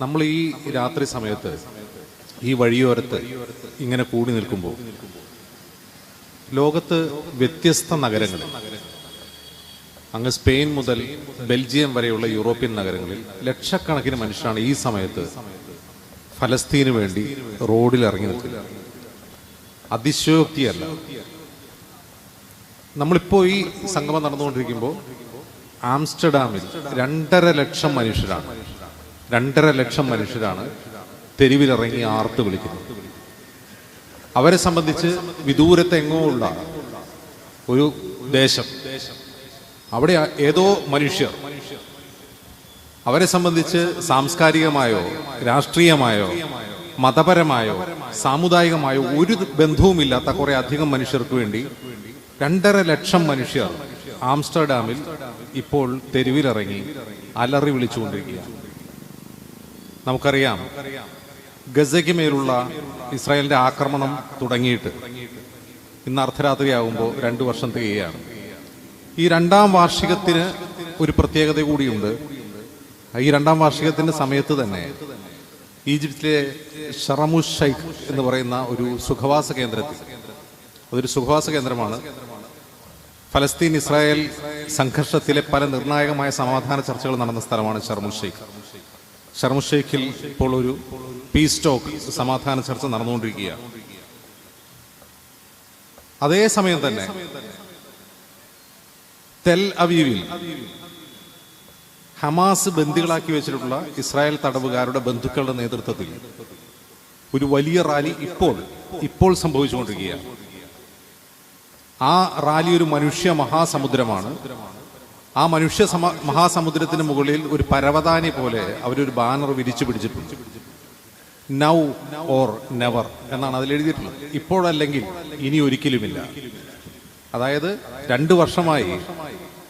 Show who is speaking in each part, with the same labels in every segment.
Speaker 1: നമ്മൾ ഈ രാത്രി സമയത്ത് ഈ വഴിയോരത്ത് ഇങ്ങനെ കൂടി നിൽക്കുമ്പോൾ ലോകത്ത് വ്യത്യസ്ത നഗരങ്ങളിൽ അങ്ങ് സ്പെയിൻ മുതൽ ബെൽജിയം വരെയുള്ള യൂറോപ്യൻ നഗരങ്ങളിൽ ലക്ഷക്കണക്കിന് മനുഷ്യരാണ് ഈ സമയത്ത് ഫലസ്തീന് വേണ്ടി റോഡിൽ ഇറങ്ങി നിൽക്കുന്നത്. അതിശയോക്തിയല്ല. നമ്മളിപ്പോ ഈ സംഗമം നടന്നുകൊണ്ടിരിക്കുമ്പോൾ ആംസ്റ്റർഡാമിൽ രണ്ടര ലക്ഷം മനുഷ്യരാണ്. രണ്ടര ലക്ഷം മനുഷ്യരാണ് തെരുവിലിറങ്ങി ആർത്ത് വിളിക്കുന്നത്. അവരെ സംബന്ധിച്ച് വിദൂരത്ത് എങ്ങോ ഉള്ള ഒരു ദേശം. അവിടെ ഏതോ മനുഷ്യർ അവരെ സംബന്ധിച്ച് സാംസ്കാരികമായോ രാഷ്ട്രീയമായോ മതപരമായോ സാമുദായികമായോ ഒരു ബന്ധവുമില്ലാത്ത കുറെ അധികം മനുഷ്യർക്ക് വേണ്ടി രണ്ടര ലക്ഷം മനുഷ്യർ ആംസ്റ്റർഡാമിൽ ഇപ്പോൾ തെരുവിലിറങ്ങി അലറി വിളിച്ചുകൊണ്ടിരിക്കുകയാണ്. നമുക്കറിയാം ഗസയ്ക്ക് മേലുള്ള ഇസ്രായേലിന്റെ ആക്രമണം തുടങ്ങിയിട്ട്. ഇന്ന് അർദ്ധരാത്രിയാകുമ്പോൾ രണ്ടു വർഷം തികയാണ് ഈ രണ്ടാം വാർഷികത്തിന് ഒരു പ്രത്യേകത കൂടിയുണ്ട്. ഈ രണ്ടാം വാർഷികത്തിന്റെ സമയത്ത് തന്നെ ഈജിപ്തിലെ ഷറമു ഷൈഖ് എന്ന് പറയുന്ന ഒരു സുഖവാസ കേന്ദ്രത്തിൽ അതൊരു സുഖവാസ കേന്ദ്രമാണ്. ഫലസ്തീൻ ഇസ്രായേൽ സംഘർഷത്തിലെ പല നിർണായകമായ സമാധാന ചർച്ചകൾ നടന്ന സ്ഥലമാണ് ഷർമുൽ ഷെയ്ഖ് ഷർമുൽ ഷെയ്ഖിൽ ഇപ്പോൾ ഒരു പീസ് ടോക്ക് സമാധാന ചർച്ച നടന്നുകൊണ്ടിരിക്കുകയാണ് അതേസമയം തന്നെ തെൽ അവീവിൽ ഹമാസ് ബന്ദികളാക്കി വെച്ചിട്ടുള്ള ഇസ്രായേൽ തടവുകാരുടെ ബന്ധുക്കളുടെ നേതൃത്വത്തിൽ ഒരു വലിയ റാലി ഇപ്പോൾ ഇപ്പോൾ സംഭവിച്ചുകൊണ്ടിരിക്കുകയാണ് ആ റാലി ഒരു മനുഷ്യ മഹാസമുദ്രമാണ്. ആ മനുഷ്യ സമ മഹാസമുദ്രത്തിന് മുകളിൽ ഒരു പരവതാനി പോലെ അവരൊരു ബാനർ വിരിച്ചു പിടിച്ചിട്ടുണ്ട്. നൗ ഓർ നെവർ എന്നാണ് അതിൽ എഴുതിയിട്ടുള്ളത്. ഇപ്പോഴല്ലെങ്കിൽ ഇനി ഒരിക്കലുമില്ല. അതായത് രണ്ടു വർഷമായി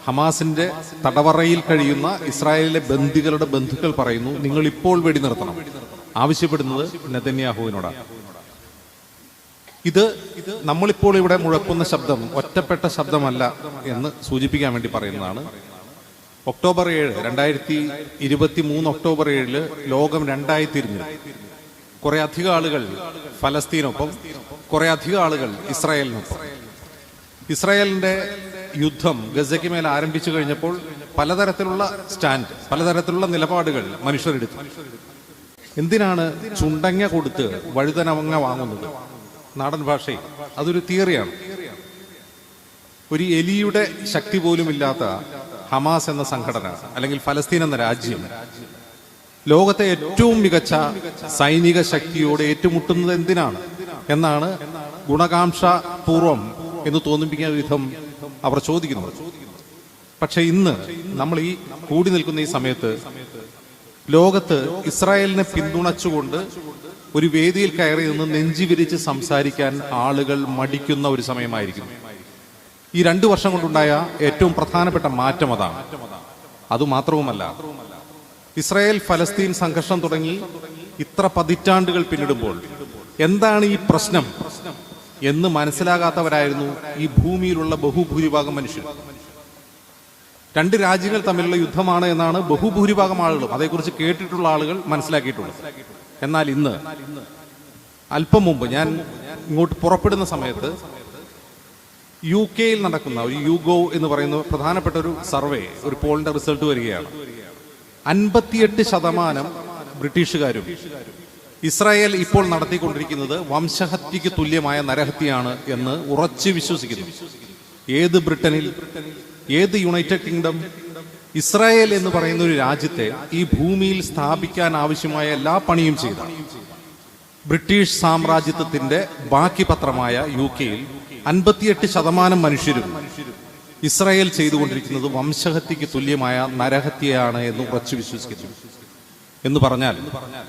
Speaker 1: ഹമാസിന്റെ തടവറയിൽ കഴിയുന്ന ഇസ്രായേലിലെ ബന്ദികളുടെ ബന്ധുക്കൾ പറയുന്നു നിങ്ങൾ ഇപ്പോൾ വെടി നിർത്തണം ആവശ്യപ്പെടുന്നത് നെതന്യാഹുവിനോടാണ് ഇത് നമ്മളിപ്പോൾ ഇവിടെ മുഴക്കുന്ന ശബ്ദം ഒറ്റപ്പെട്ട ശബ്ദമല്ല എന്ന് സൂചിപ്പിക്കാൻ വേണ്ടി പറയുന്നതാണ്. ഒക്ടോബർ ഏഴ് രണ്ടായിരത്തി ഇരുപത്തി മൂന്ന് ഒക്ടോബർ ഏഴിൽ ലോകം രണ്ടായി തിരിഞ്ഞു. കുറെ അധികം ആളുകൾ ഫലസ്തീനൊപ്പം കുറെ അധികം ആളുകൾ ഇസ്രായേലിനൊപ്പം. ഇസ്രായേലിന്റെ യുദ്ധം ഗസയ്ക്ക് മേൽ ആരംഭിച്ചു കഴിഞ്ഞപ്പോൾ പലതരത്തിലുള്ള സ്റ്റാൻഡ് പലതരത്തിലുള്ള നിലപാടുകൾ മനുഷ്യരെടുത്തു എന്തിനാണ് ചുണ്ടങ്ങ കൊടുത്ത് വഴുതനവങ്ങ വാങ്ങുന്നത്? നാടൻ ഭാഷയിൽ. അതൊരു തിയറിയാണ്. ഒരു എലിയുടെ ശക്തി പോലും ഇല്ലാത്ത ഹമാസ് എന്ന സംഘടന അല്ലെങ്കിൽ ഫലസ്തീൻ എന്ന രാജ്യം ലോകത്തെ ഏറ്റവും മികച്ച സൈനിക ശക്തിയോട് ഏറ്റുമുട്ടുന്നത് എന്തിനാണ്? എന്നാണ് ഗുണകാംക്ഷ പൂർവം എന്ന് തോന്നിപ്പിക്കുന്ന വിധം അവർ ചോദിക്കുന്നത്. പക്ഷെ ഇന്ന് നമ്മൾ ഈ കൂടി നിൽക്കുന്ന ഈ സമയത്ത് ലോകത്ത് ഇസ്രായേലിനെ പിന്തുണച്ചുകൊണ്ട് ഒരു വേദിയിൽ കയറി നിന്ന് നെഞ്ചി വിരിച്ച് സംസാരിക്കാൻ ആളുകൾ മടിക്കുന്ന ഒരു സമയമായിരിക്കും ഈ രണ്ടു വർഷം കൊണ്ടുണ്ടായ ഏറ്റവും പ്രധാനപ്പെട്ട മാറ്റം അതാണ്. അതുമാത്രവുമല്ല ഇസ്രായേൽ ഫലസ്തീൻ സംഘർഷം തുടങ്ങി ഇത്ര പതിറ്റാണ്ടുകൾ പിന്നിടുമ്പോൾ എന്താണ് ഈ പ്രശ്നം എന്ന് മനസ്സിലാകാത്തവരായിരുന്നു ഈ ഭൂമിയിലുള്ള ബഹുഭൂരിഭാഗം മനുഷ്യർ. രണ്ട് രാജ്യങ്ങൾ തമ്മിലുള്ള യുദ്ധമാണ് എന്നാണ് ബഹുഭൂരിഭാഗം ആളുകളും അതേക്കുറിച്ച് കേട്ടിട്ടുള്ള ആളുകൾ മനസ്സിലാക്കിയിട്ടുള്ളത്. എന്നാൽ ഇന്ന് അല്പം മുമ്പ് ഞാൻ ഇങ്ങോട്ട് പുറപ്പെടുന്ന സമയത്ത് യു കെയിൽ നടക്കുന്ന ഒരു യുഗോ എന്ന് പറയുന്ന പ്രധാനപ്പെട്ട ഒരു സർവേ ഒരു പോളിന്റെ റിസൾട്ട് വരികയാണ്. അൻപത്തിയെട്ട് ശതമാനം ബ്രിട്ടീഷുകാരും ഇസ്രായേൽ ഇപ്പോൾ നടത്തിക്കൊണ്ടിരിക്കുന്നത് വംശഹത്യക്ക് തുല്യമായ നരഹത്യയാണ് എന്ന് ഉറച്ചു വിശ്വസിക്കുന്നു. ഏത് ബ്രിട്ടനിൽ ഏത് യുണൈറ്റഡ് കിങ്ഡം ഇസ്രായേൽ എന്ന് പറയുന്ന ഒരു രാജ്യത്തെ ഈ ഭൂമിയിൽ സ്ഥാപിക്കാൻ ആവശ്യമായ എല്ലാ പണിയും ചെയ്ത ബ്രിട്ടീഷ് സാമ്രാജ്യത്വത്തിന്റെ ബാക്കി പത്രമായ യു കെയിൽ അൻപത്തിയെട്ട് ശതമാനം മനുഷ്യരും ഇസ്രായേൽ ചെയ്തുകൊണ്ടിരിക്കുന്നത് വംശഹത്യക്ക് തുല്യമായ നരഹത്യയാണ് എന്ന് ഉറച്ചു വിശ്വസിക്കുന്നു. എന്ന് പറഞ്ഞാൽ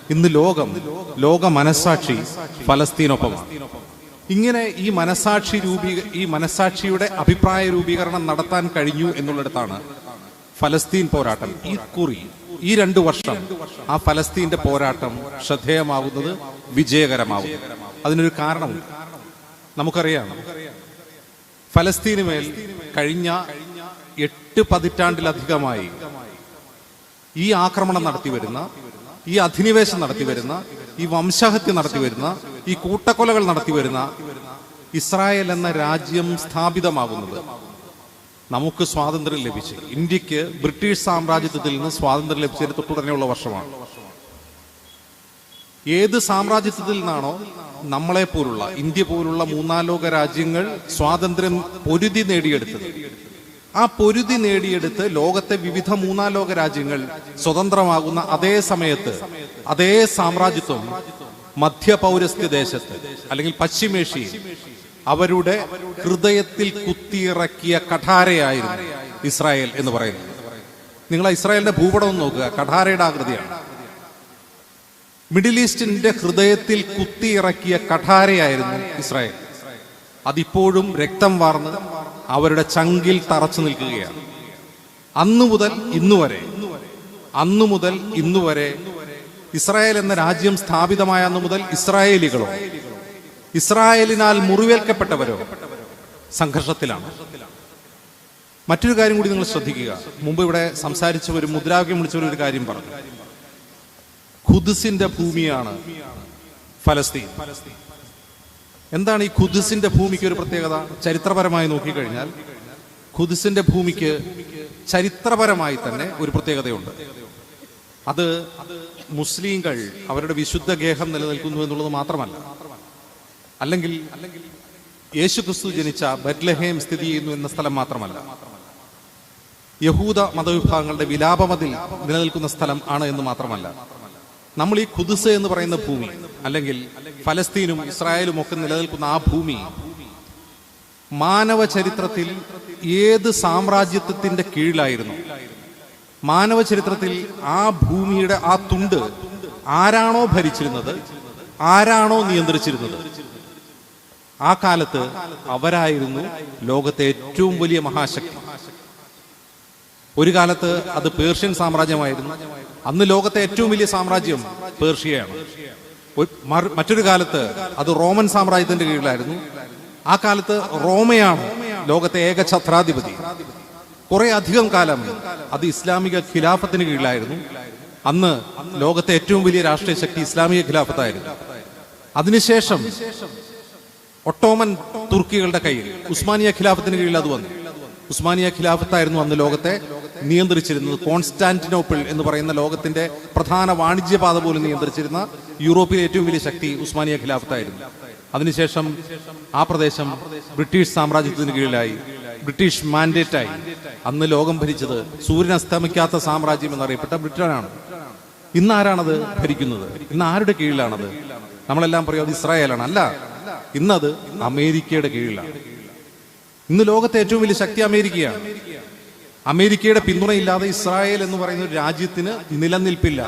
Speaker 1: ഇന്ന് ലോകം ലോക മനസാക്ഷി ഫലസ്തീനൊപ്പമാണ്. ഇങ്ങനെ ഈ മനസാക്ഷി രൂപീ ഈ മനസാക്ഷിയുടെ അഭിപ്രായ രൂപീകരണം നടത്താൻ കഴിഞ്ഞു എന്നുള്ളിടത്താണ് ഫലസ്തീൻ പോരാട്ടം. ഈ കുറി ഈ രണ്ടു വർഷം ആ ഫലസ്തീന്റെ പോരാട്ടം ശ്രദ്ധേയമാവുന്നത് വിജയകരമാവുന്നു അതിനൊരു കാരണം നമുക്കറിയാം ഫലസ്തീന് മേൽ കഴിഞ്ഞ എട്ട് പതിറ്റാണ്ടിലധികമായി ഈ ആക്രമണം നടത്തി വരുന്ന ഈ അധിനിവേശം നടത്തി വരുന്ന ഈ വംശഹത്യ നടത്തി വരുന്ന ഈ കൂട്ടക്കൊലകൾ നടത്തി വരുന്ന ഇസ്രായേൽ എന്ന രാജ്യം സ്ഥാപിതമാകുന്നത് നമുക്ക് സ്വാതന്ത്ര്യം ലഭിച്ചു. ഇന്ത്യയ്ക്ക് ബ്രിട്ടീഷ് സാമ്രാജ്യത്തിൽ നിന്ന് സ്വാതന്ത്ര്യം ലഭിച്ചതിന് തൊട്ടുടനെയുള്ള വർഷമാണ്. ഏത് സാമ്രാജ്യത്തിൽ നിന്നാണോ നമ്മളെ പോലുള്ള ഇന്ത്യ പോലുള്ള മൂന്നാലോക രാജ്യങ്ങൾ സ്വാതന്ത്ര്യം പൊരുതി നേടിയെടുത്തത്. ആ പൊരുതി നേടിയെടുത്ത് ലോകത്തെ വിവിധ മൂന്നാലോക രാജ്യങ്ങൾ സ്വതന്ത്രമാകുന്ന അതേ സമയത്ത് അതേ സാമ്രാജ്യത്വം മധ്യപൗരസ്ത്യ ദേശത്ത് അല്ലെങ്കിൽ പശ്ചിമേഷ്യയിൽ അവരുടെ ഹൃദയത്തിൽ കുത്തിയിറക്കിയ കഠാരയായിരുന്നു ഇസ്രായേൽ എന്ന് പറയുന്നത്. നിങ്ങൾ ഇസ്രായേലിന്റെ ഭൂപടം നോക്കുക. കഠാരയുടെ ആകൃതിയാണ്. മിഡിൽ ഈസ്റ്റിന്റെ ഹൃദയത്തിൽ കുത്തിയിറക്കിയ കഠാരയായിരുന്നു ഇസ്രായേൽ. അതിപ്പോഴും രക്തം വാർന്ന് അവരുടെ ചങ്കിൽ തറച്ചു നിൽക്കുകയാണ്. അന്നു മുതൽ ഇന്നു വരെ അന്നു മുതൽ ഇന്നു വരെ ഇസ്രായേൽ എന്ന രാജ്യം സ്ഥാപിതമായ അന്നു മുതൽ ഇസ്രായേലികളോ ഇസ്രായേലിനാൽ മുറിവേൽക്കപ്പെട്ടവരോ? സംഘർഷത്തിലാണ്. മറ്റൊരു കാര്യം കൂടി നിങ്ങൾ ശ്രദ്ധിക്കുക. മുമ്പ് ഇവിടെ സംസാരിച്ച ഒരു മുദ്രാവാക്യം വിളിച്ചവരും ഒരു കാര്യം പറഞ്ഞു. ഖുദ്സിന്റെ ഭൂമിയാണ് ഫലസ്തീൻ. എന്താണ് ഈ ഖുദ്സിന്റെ ഭൂമിക്ക് ഒരു പ്രത്യേകത? ചരിത്രപരമായി നോക്കിക്കഴിഞ്ഞാൽ ഖുദ്സിന്റെ ഭൂമിക്ക് ചരിത്രപരമായി തന്നെ ഒരു പ്രത്യേകതയുണ്ട്. അത് മുസ്ലിങ്ങൾ അവരുടെ വിശുദ്ധ ഗേഹം നിലനിൽക്കുന്നു എന്നുള്ളത് മാത്രമല്ല. അല്ലെങ്കിൽ യേശു ക്രിസ്തു ജനിച്ച ബറ്റ്ലഹേം സ്ഥിതി ചെയ്യുന്നു എന്ന സ്ഥലം മാത്രമല്ല. യഹൂദ മതവിഭാഗങ്ങളുടെ വിലാപമതിൽ നിലനിൽക്കുന്ന സ്ഥലം ആണ് എന്ന് മാത്രമല്ല. നമ്മൾ ഈ ഖുദ്സ് എന്ന് പറയുന്ന ഭൂമി അല്ലെങ്കിൽ ഫലസ്തീനും ഇസ്രായേലും ഒക്കെ നിലനിൽക്കുന്ന ആ ഭൂമി മാനവ ചരിത്രത്തിൽ ഏത് സാമ്രാജ്യത്വത്തിന്റെ കീഴിലായിരുന്നു? മാനവ ചരിത്രത്തിൽ ആ ഭൂമിയുടെ ആ തുണ്ട് ആരാണോ ഭരിച്ചിരുന്നത്? ആരാണോ നിയന്ത്രിച്ചിരുന്നത്? ആ കാലത്ത് അവരായിരുന്നു ലോകത്തെ ഏറ്റവും വലിയ മഹാശക്തി. ഒരു കാലത്ത് അത് പേർഷ്യൻ സാമ്രാജ്യമായിരുന്നു. അന്ന് ലോകത്തെ ഏറ്റവും വലിയ സാമ്രാജ്യം പേർഷ്യയാണ്. മറ്റൊരു കാലത്ത് അത് റോമൻ സാമ്രാജ്യത്തിന്റെ കീഴിലായിരുന്നു. ആ കാലത്ത് റോമയാണ് ലോകത്തെ ഏക ഛത്രാധിപതി. കുറെ അധികം കാലം അത് ഇസ്ലാമിക ഖിലാഫത്തിന് കീഴിലായിരുന്നു. അന്ന് ലോകത്തെ ഏറ്റവും വലിയ രാഷ്ട്രീയ ശക്തി ഇസ്ലാമിക ഖിലാഫത്തായിരുന്നു. അതിനുശേഷം ഒട്ടോമൻ തുർക്കികളുടെ കയ്യിൽ. ഉസ്മാനിയ ഖിലാഫത്തിന് കീഴിൽ അത് വന്നു. ഉസ്മാനിയ ഖിലാഫത്തായിരുന്നു അന്ന് ലോകത്തെ നിയന്ത്രിച്ചിരുന്നത് കോൺസ്റ്റാന്റിനോപ്പിൾ എന്ന് പറയുന്ന ലോകത്തിന്റെ പ്രധാന വാണിജ്യപാത പോലും നിയന്ത്രിച്ചിരുന്ന യൂറോപ്പിലെ ഏറ്റവും വലിയ ശക്തി ഉസ്മാനിയ ഖിലാഫത്തായിരുന്നു. അതിനുശേഷം ആ പ്രദേശം ബ്രിട്ടീഷ് സാമ്രാജ്യത്തിന് കീഴിലായി. ബ്രിട്ടീഷ് മാൻഡേറ്റായി. അന്ന് ലോകം ഭരിച്ചത് സൂര്യൻ അസ്തമിക്കാത്ത സാമ്രാജ്യം എന്നറിയപ്പെട്ട ബ്രിട്ടനാണ്. ഇന്ന് ആരാണത് ഭരിക്കുന്നത്? ഇന്ന് ആരുടെ കീഴിലാണത്? നമ്മളെല്ലാം പറയും അത് ഇസ്രായേലാണ്. അല്ല ഇന്നത് അമേരിക്കയുടെ കീഴിലാണ്. ഇന്ന് ലോകത്തെ ഏറ്റവും വലിയ ശക്തി അമേരിക്കയാണ്. അമേരിക്കയുടെ പിന്തുണയില്ലാതെ ഇസ്രായേൽ എന്ന് പറയുന്ന ഒരു രാജ്യത്തിന് നിലനിൽപ്പില്ല.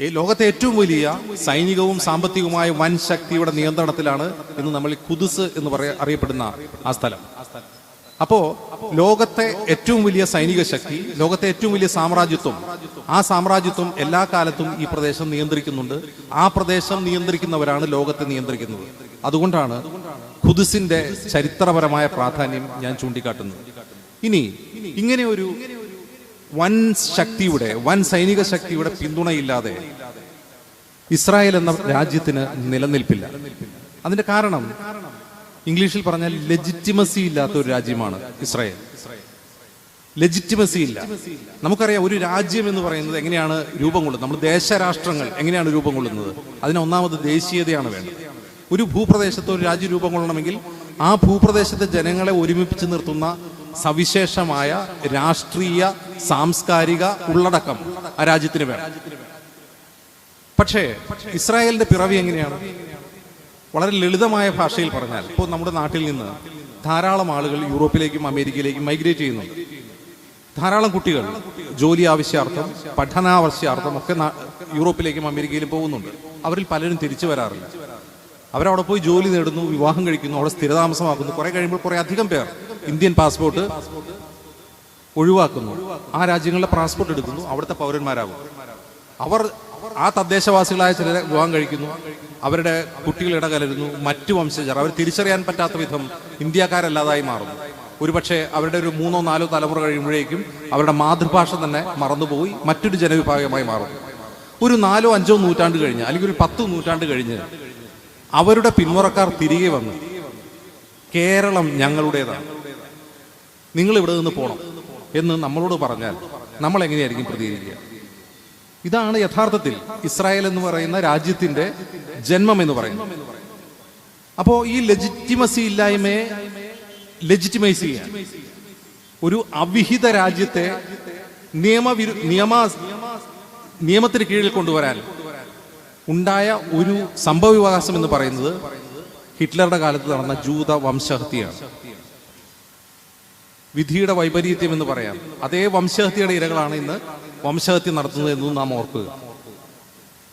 Speaker 1: ഈ ലോകത്തെ ഏറ്റവും വലിയ സൈനികവും സാമ്പത്തികവുമായ വൻ ശക്തിയുടെ നിയന്ത്രണത്തിലാണ് ഇന്ന് നമ്മൾ കുതുസ് എന്ന് പറയ അറിയപ്പെടുന്ന ആ സ്ഥലം. അപ്പോ ലോകത്തെ ഏറ്റവും വലിയ സൈനിക ശക്തി ലോകത്തെ ഏറ്റവും വലിയ സാമ്രാജ്യത്വം ആ സാമ്രാജ്യത്വം എല്ലാ കാലത്തും ഈ പ്രദേശം നിയന്ത്രിക്കുന്നുണ്ട്. ആ പ്രദേശം നിയന്ത്രിക്കുന്നവരാണ് ലോകത്തെ നിയന്ത്രിക്കുന്നത്. അതുകൊണ്ടാണ് ഖുദുസിന്റെ ചരിത്രപരമായ പ്രാധാന്യം ഞാൻ ചൂണ്ടിക്കാട്ടുന്നത്. ഇനി ഇങ്ങനെ ഒരു വൻ ശക്തിയുടെ വൻ സൈനിക ശക്തിയുടെ പിന്തുണയില്ലാതെ ഇസ്രായേൽ എന്ന രാജ്യത്തിന് നിലനിൽപ്പില്ല. അതിന്റെ കാരണം ഇംഗ്ലീഷിൽ പറഞ്ഞാൽ ലെജിറ്റിമസി ഇല്ലാത്ത ഒരു രാജ്യമാണ് ഇസ്രായേൽ. ലെജിറ്റിമസി ഇല്ല. നമുക്കറിയാം ഒരു രാജ്യം എന്ന് പറയുന്നത് എങ്ങനെയാണ് രൂപം കൊള്ളുന്നത്? നമ്മൾ ദേശരാഷ്ട്രങ്ങൾ എങ്ങനെയാണ് രൂപം കൊള്ളുന്നത്? അതിന് ഒന്നാമത് ദേശീയതയാണ് വേണ്ടത്. ഒരു ഭൂപ്രദേശത്ത് ഒരു രാജ്യം രൂപം കൊള്ളണമെങ്കിൽ ആ ഭൂപ്രദേശത്തെ ജനങ്ങളെ ഒരുമിപ്പിച്ച് നിർത്തുന്ന സവിശേഷമായ രാഷ്ട്രീയ സാംസ്കാരിക ഉള്ളടക്കം ആ രാജ്യത്തിന് വേണം. പക്ഷേ ഇസ്രായേലിന്റെ പിറവി എങ്ങനെയാണ്? വളരെ ലളിതമായ ഭാഷയിൽ പറഞ്ഞാൽ ഇപ്പോൾ നമ്മുടെ നാട്ടിൽ നിന്ന് ധാരാളം ആളുകൾ യൂറോപ്പിലേക്കും അമേരിക്കയിലേക്കും മൈഗ്രേറ്റ് ചെയ്യുന്നുണ്ട്. ധാരാളം കുട്ടികൾ ജോലി ആവശ്യാർത്ഥം പഠനാവശ്യാർത്ഥം ഒക്കെ യൂറോപ്പിലേക്കും അമേരിക്കയിലും പോകുന്നുണ്ട്. അവരിൽ പലരും തിരിച്ചു വരാറില്ല. അവരവിടെ പോയി ജോലി നേടുന്നു വിവാഹം കഴിക്കുന്നു അവിടെ സ്ഥിരതാമസമാക്കുന്നു. കുറെ കഴിയുമ്പോൾ കുറെ അധികം പേർ ഇന്ത്യൻ പാസ്പോർട്ട് ഒഴിവാക്കുന്നു. ആ രാജ്യങ്ങളിലെ പാസ്പോർട്ട് എടുക്കുന്നു. അവിടുത്തെ പൗരന്മാരാകും. അവർ ആ തദ്ദേശവാസികളായ ചിലരെ വിവാഹം കഴിക്കുന്നു. അവരുടെ കുട്ടികൾ ഇടകലരുന്നു. മറ്റു വംശജർ അവർ തിരിച്ചറിയാൻ പറ്റാത്ത വിധം ഇന്ത്യക്കാരല്ലാതായി മാറുന്നു. ഒരുപക്ഷെ അവരുടെ ഒരു മൂന്നോ നാലോ തലമുറ കഴിയുമ്പോഴേക്കും അവരുടെ മാതൃഭാഷ തന്നെ മറന്നുപോയി മറ്റൊരു ജനവിഭാഗമായി മാറും. ഒരു നാലോ അഞ്ചോ നൂറ്റാണ്ട് കഴിഞ്ഞ് അല്ലെങ്കിൽ ഒരു പത്ത് നൂറ്റാണ്ട് കഴിഞ്ഞ് അവരുടെ പിന്മുറക്കാർ തിരികെ വന്നു കേരളം ഞങ്ങളുടേതാണ്. നിങ്ങൾ ഇവിടെ നിന്ന് പോകണം എന്ന് നമ്മളോട് പറഞ്ഞാൽ നമ്മൾ എങ്ങനെയായിരിക്കും പ്രതികരിക്കുക? ഇതാണ് യഥാർത്ഥത്തിൽ ഇസ്രായേൽ എന്ന് പറയുന്ന രാജ്യത്തിന്റെ ജന്മം എന്ന് പറയുന്നത്. അപ്പോൾ ഈ ലെജിറ്റിമസി ഇല്ലായ്മയെ ലെജിറ്റിമൈസ് ചെയ്യാൻ ഒരു അവിഹിത രാജ്യത്തെ നിയമവിരു നിയമ നിയമത്തിന് കീഴിൽ കൊണ്ടുവരാൻ ഉണ്ടായ ഒരു സംഭവവികാസം എന്ന് പറയുന്നത് ഹിറ്റ്ലറുടെ കാലത്ത് നടന്ന ജൂത വംശഹത്യയാണ്. വിധിയുടെ വൈപരീത്യം എന്ന് പറയാം. അതേ വംശഹത്യയുടെ ഇരകളാണ് ഇന്ന് വംശഹത്യ നടത്തുന്നത് എന്നും നാം ഓർക്കുക.